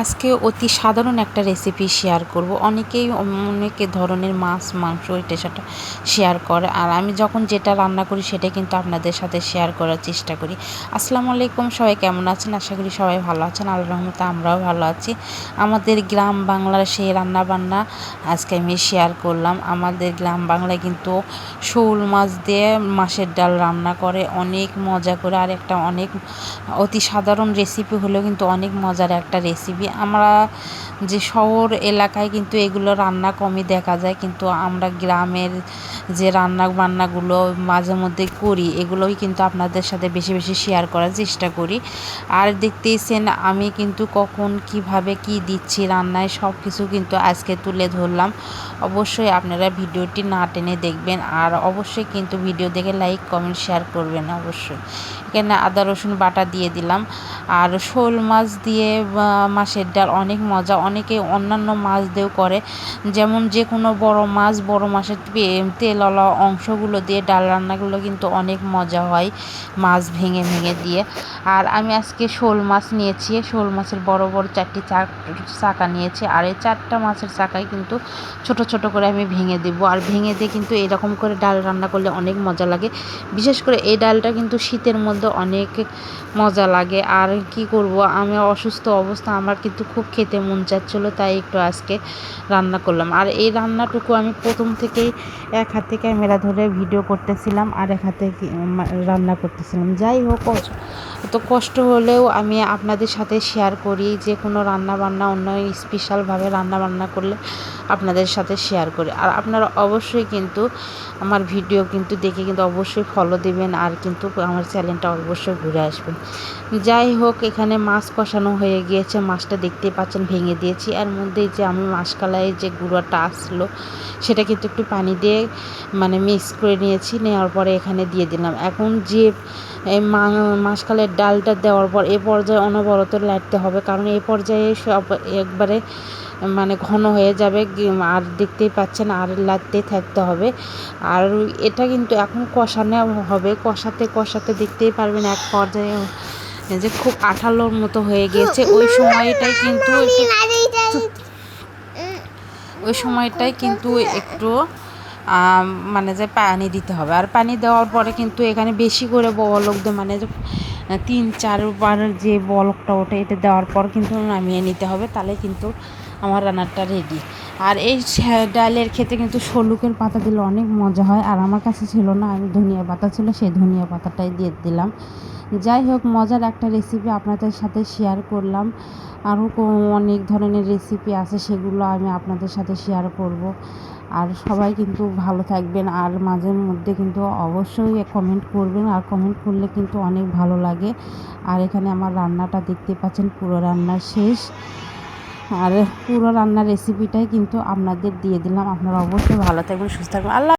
আজকে অতি সাধারণ একটা রেসিপি শেয়ার করব। অনেকেই অনেক ধরনের মাছ, মাংস এটা সেটা শেয়ার করে। আর আমি যখন যেটা রান্না করি সেটা কিন্তু আপনাদের সাথে শেয়ার করার চেষ্টা করি। আসসালামু আলাইকুম, সবাই কেমন আছেন? আশা করি সবাই ভালো আছেন। আল্লাহ রহমতে আমরাও ভালো আছি। আমাদের গ্রাম বাংলার সেই রান্না বান্না আজকে আমি শেয়ার করলাম। আমাদের গ্রাম বাংলায় কিন্তু শোল মাছ দিয়ে মাছের ডাল রান্না করে। অনেক মজা করে। আর একটা অনেক অতি সাধারণ রেসিপি হলেও কিন্তু অনেক মজার একটা রেসিপি আমরা যে শহর এলাকায় কিন্তু এগুলো রান্না কমই দেখা যায়, কিন্তু আমরা গ্রামের যে রান্না বান্নাগুলো মাঝে মধ্যে করি, এগুলোই কিন্তু আপনাদের সাথে বেশি বেশি শেয়ার করার চেষ্টা করি। আর দেখতেইছেন আমি কিন্তু কখন কীভাবে কি দিচ্ছি রান্নায় সব কিছু কিন্তু আজকে তুলে ধরলাম। অবশ্যই আপনারা ভিডিওটি না টেনে দেখবেন, আর অবশ্যই কিন্তু ভিডিও দেখে লাইক কমেন্ট শেয়ার করবেন অবশ্যই। এখানে আদা রসুন বাটা দিয়ে দিলাম। আর শোল মাছ দিয়ে মাছের ডাল অনেক মজা। অনেকে অন্যান্য মাছ দিয়েও করে। যেমন যে কোনো বড় মাছ, বড় মাছের তেলওয়ালা অংশগুলো দিয়ে ডাল রান্নাগুলো কিন্তু অনেক মজা হয় মাছ ভেঙে ভেঙে দিয়ে। আর আমি আজকে শোল মাছ নিয়েছি। শোল মাছের বড় বড় চারটি চাকা নিয়েছি। আর এই চারটা মাছের চাকায় কিন্তু ছোট ছোট করে আমি ভেঙে দেব। আর ভেঙে দিয়ে কিন্তু এরকম করে ডাল রান্না করলে অনেক মজা লাগে। বিশেষ করে এই ডালটা কিন্তু শীতের মধ্যে অনেক মজা লাগে। আর কি করব? আমি অসুস্থ অবস্থা, আমার কিন্তু খুব খেতে মন চাচ্ছিলো, তাই একটু আজকে রান্না করলাম। আর এই রান্নাটুকু আমি প্রথম থেকেই এক হাতে ক্যামেরা ধরে ভিডিও করতেছিলাম আর এক হাতে রান্না করতেছিলাম। যাই হোক তো কষ্ট হলেও আমি আপনাদের সাথে শেয়ার করি যে কোনো রান্না বান্না অন্য স্পেশালভাবে রান্না বান্না করলে আপনাদের সাথে শেয়ার করি। আর আপনারা অবশ্যই কিন্তু আমার ভিডিও কিন্তু দেখে কিন্তু অবশ্যই ফলো দেবেন আর কিন্তু আমার চ্যানেলটা অবশ্যই ঘুরে আসবেন। যাই হোক, এখানে মাছ কষানো হয়ে গিয়েছে। মাছটা দেখতে পাচ্ছেন, ভেঙে দিয়েছি। এর মধ্যে যে আমি মাছকালাই যে গুঁড়োটা আসলো, সেটা কিন্তু একটু পানি দিয়ে মানে মিক্স করে নিয়েছি। নেওয়ার পরে এখানে দিয়ে দিলাম। এখন যে মাসকালের ডালটা দেওয়ার পর এ পর্যায়ে অনবরত লাড়তে হবে কারণ এ পর্যায়ে সব একবারে মানে ঘন হয়ে যাবে আর দেখতেই পাচ্ছেন আর লাড়তে থাকতে হবে। আর এটা কিন্তু এখন কষানো হবে কষাতে কষাতে দেখতেই পারবেন এক পর্যায়ে যে খুব আঠালোর মতো হয়ে গিয়েছে। ওই সময়টাই কিন্তু ওই সময়টাই কিন্তু একটু মানে যে পানি দিতে হবে। আর পানি দেওয়ার পরে কিন্তু এখানে বেশি করে বলক দিয়ে মানে তিন চারবার যে বলকটা ওঠে, এটা দেওয়ার পর কিন্তু নামিয়ে নিতে হবে, তাহলে কিন্তু আমার রান্নাটা রেডি আর এই ডালের খেতে কিন্তু শলুকের পাতা দিলে অনেক মজা হয়, আর আমার কাছে ছিল না, আমি ধনিয়া পাতা ছিল, সেই ধনিয়া পাতাটাই দিয়ে দিলাম। যাই হোক, মজার একটা রেসিপি আপনাদের সাথে শেয়ার করলাম। আরও অনেক ধরনের রেসিপি আছে, সেগুলো আমি আপনাদের সাথে শেয়ার করব। আর সবাই কিন্তু ভালো থাকবেন আর মাঝে মধ্যে কিন্তু অবশ্যই কমেন্ট করবেন আর কমেন্ট করলে কিন্তু অনেক ভালো লাগে। আর এখানে আমার রান্নাটা দেখতে পাচ্ছেন, পুরো রান্না শেষ। আর পুরো রান্নার রেসিপিটাই কিন্তু আপনাদের দিয়ে দিলাম। আপনারা অবশ্যই ভালো থাকবেন, সুস্থ থাকবেন। আল্লাহ